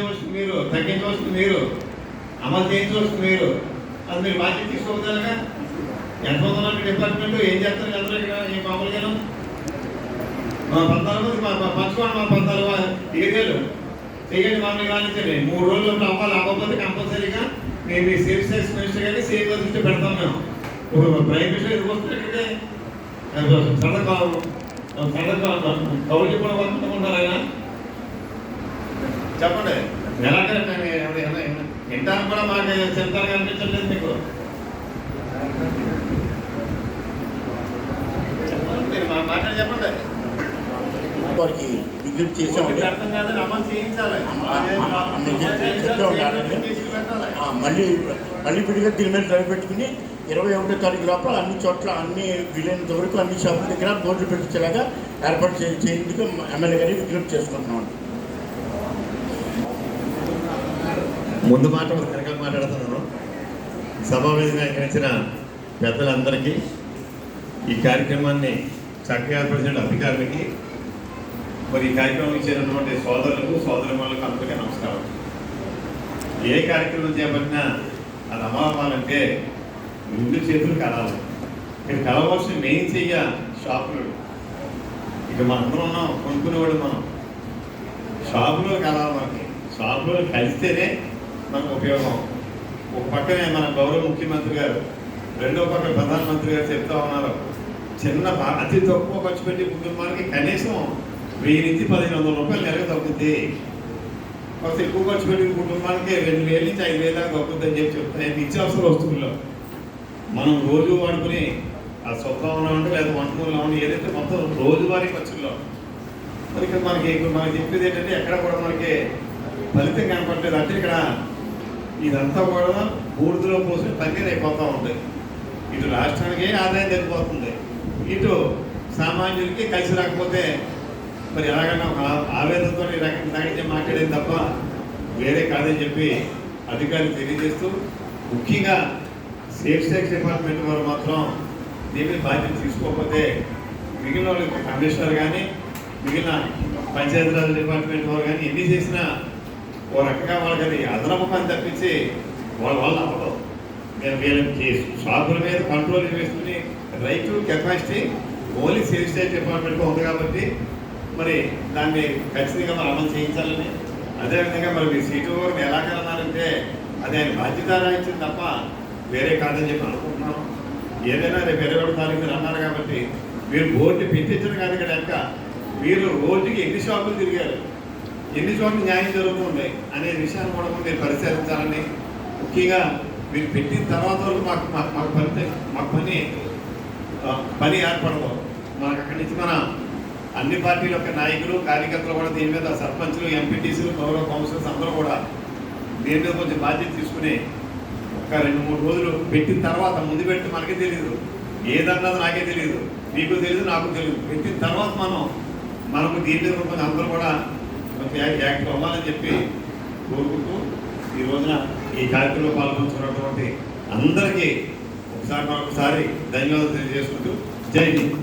చేయవలసింది మీరు తగ్గించవలసింది మీరు అమలు చేయించవలసింది మీరు. అది మీరు బాధ్యత తీసుకోవద్దాగా ఎంతమంది ఉన్నారు మీ డిపార్ట్మెంట్ ఏం చేస్తారు? అందరూ ఇక్కడ ఈ మామూలుగా మా పంతాలు మా పంచుకోండి మా పంతాలు ఏరియాలు చేయండి మమ్మల్ని కానించండి మూడు రోజులు అవ్వాలి. అవ్వకపోతే కంపల్సరీగా మేము మీ సేఫ్ సైన్స్ మినిస్టర్ కానీ సేఫ్ దృష్టి పెడతాం మేము ఇప్పుడు ప్రైమ్ మినిస్టర్ ఇది వస్తున్నట్టే సడన్ సడన్ కౌలు చెప్పడం వస్తుంటున్నారు ఆయన. చెప్పండి. ఎలాగైనా మేము వింటానికి కూడా మాకు చెప్తారు అనిపించట్లేదు మీకు? చెప్పండి మీరు మా మాట చెప్పండి. వారికి విజ్ఞప్తి చేసామండి ఒకటి అర్థం కాదని అమలు చేయించాలి. చెప్తా ఉన్నారండి. ఆ, మళ్ళీ మళ్ళీ విడిగా దీని మీద డ్రైవ్ పెట్టుకుని ఇరవై ఒకటో తారీఖు లోపల అన్ని చోట్ల అన్ని వీలైనంత వరకు అన్ని షాపుల దగ్గర బోర్డులు పెట్టించేలాగా ఏర్పాటు చే చేసేందుకు ఎమ్మెల్యే గారి విజ్ఞప్తి చేసుకుంటున్నాం. ముందు మాట వెనకాల మాట్లాడుతున్నాను. సమావేశంగా ఎక్కడించిన పెద్దలందరికీ ఈ కార్యక్రమాన్ని చక్కగా ఏర్పరిచిన అధికారులకి మరి ఈ కార్యక్రమం ఇచ్చినటువంటి సోదరులకు సోదరులకు అందరికీ నమస్కారం. ఏ కార్యక్రమం చేపట్టినా అది అమలవ్వాలంటే రెండు చేతులు కలవాలి. ఇక్కడ కలవాల్సిన మెయిన్ చెయ్య షాపులు. ఇక మనందరం ఉన్నాం కొనుక్కునేవాడు మనం. షాపులో కలవాలి మనకి. షాపులో కలిస్తేనే మనకు ఉపయోగం. ఒక పక్కనే మన గౌరవ ముఖ్యమంత్రి గారు రెండో పక్క ప్రధానమంత్రి గారు చెప్తా ఉన్నారు. చిన్న అతి తక్కువ ఖర్చు పెట్టి కుటుంబానికి కనీసం వెయ్యి నుంచి పదిహేను వందల రూపాయలు నెలకు తగ్గుద్ది. కొంత ఎక్కువ ఖర్చు పెట్టిన కుటుంబానికి రెండు వేల నుంచి ఐదు వేల దాకా తగ్గుద్ది అని చెప్పి చెప్తాను నిత్యావసర వస్తువుల్లో మనం రోజు వాడుకుని ఆ స్వభావంలో ఉన్నామంటే లేదా వంటకంలో ఉండి ఏదైతే మొత్తం రోజువారీ ఖర్చుల్లో మరి ఇక్కడ మనకి ఇప్పుడు మనకి చెప్పేది ఏంటంటే ఎక్కడ కూడా మనకి ఫలితం కనపడలేదు. అంటే ఇక్కడ ఇదంతా కూడా బూడిదలో పోసి పన్నీర్ అయిపోతూ ఉంది ఇటు రాష్ట్రానికి ఆదాయం తగ్గిపోతుంది. ఇటు సామాన్యులకి కలిసి రాకపోతే మరి ఎలాగైనా ఒక ఆవేదనతో ఈ రకం దానికి మాట్లాడేది తప్ప వేరే కాదని చెప్పి అధికారులు తెలియజేస్తూ ముఖ్యంగా సేఫ్ సెక్స్ డిపార్ట్మెంట్ వారు మాత్రం దీని బాధ్యత తీసుకోకపోతే మిగిలిన వాళ్ళకి కమిషనర్ కానీ మిగిలిన పంచాయతీరాజ్ డిపార్ట్మెంట్ వారు కానీ ఎన్ని చేసినా ఓ రకంగా వాళ్ళకి అది అదనపు పని తప్పించి వాళ్ళ వల్ల అవ్వదు. నేను వీళ్ళకి షాపుల మీద కంట్రోల్ వేసుకుని రైతు కెపాసిటీ ఓన్లీ సేల్స్ డిపార్ట్మెంట్ ఉంది కాబట్టి మరి దాన్ని ఖచ్చితంగా మనం అమలు చేయించాలని అదేవిధంగా మరి మీ సీటు వారిని ఎలా కలనాలంటే అది ఆయన బాధ్యత రాయించింది తప్ప వేరే కాదని చెప్పి అనుకుంటున్నాను ఏదైనా రేపు ఇరవై ఒకటి తారీఖు మీరు అన్నారు కాబట్టి మీరు బోర్డు పెట్టించడం కాదు ఇక్కడ మీరు రోజుకి ఎన్ని షాపులు తిరిగారు? ఎన్ని చోట్ల న్యాయం జరుగుతున్నాయి అనే విషయాన్ని కూడా మీరు పరిశీలించాలని ముఖ్యంగా మీరు పెట్టిన తర్వాత వరకు మాకు మాకు మాకు పని మాకు పని పని ఏర్పడదు. మనకు అక్కడి నుంచి మన అన్ని పార్టీల యొక్క నాయకులు కార్యకర్తలు కూడా దీని మీద సర్పంచ్లు ఎంపీటీసీలు గౌరవ కౌన్సిలర్స్ అందరూ కూడా దీని మీద కొంచెం బాధ్యత తీసుకుని ఒక రెండు మూడు రోజులు పెట్టిన తర్వాత ముందు పెట్టి మనకే తెలియదు ఏదన్నది నాకే తెలియదు మీకు తెలియదు నాకు తెలియదు పెట్టిన తర్వాత మనం మనకు దీని మీద కొంచెం అందరూ కూడా యాక్ట్ అవ్వాలని చెప్పి కోరుకుంటూ ఈ రోజున ఈ కార్యక్రమంలో పాల్గొంటున్నటువంటి అందరికీ ఒకసారి మరొకసారి ధన్యవాదాలు తెలియజేసుకుంటూ జై హింద్.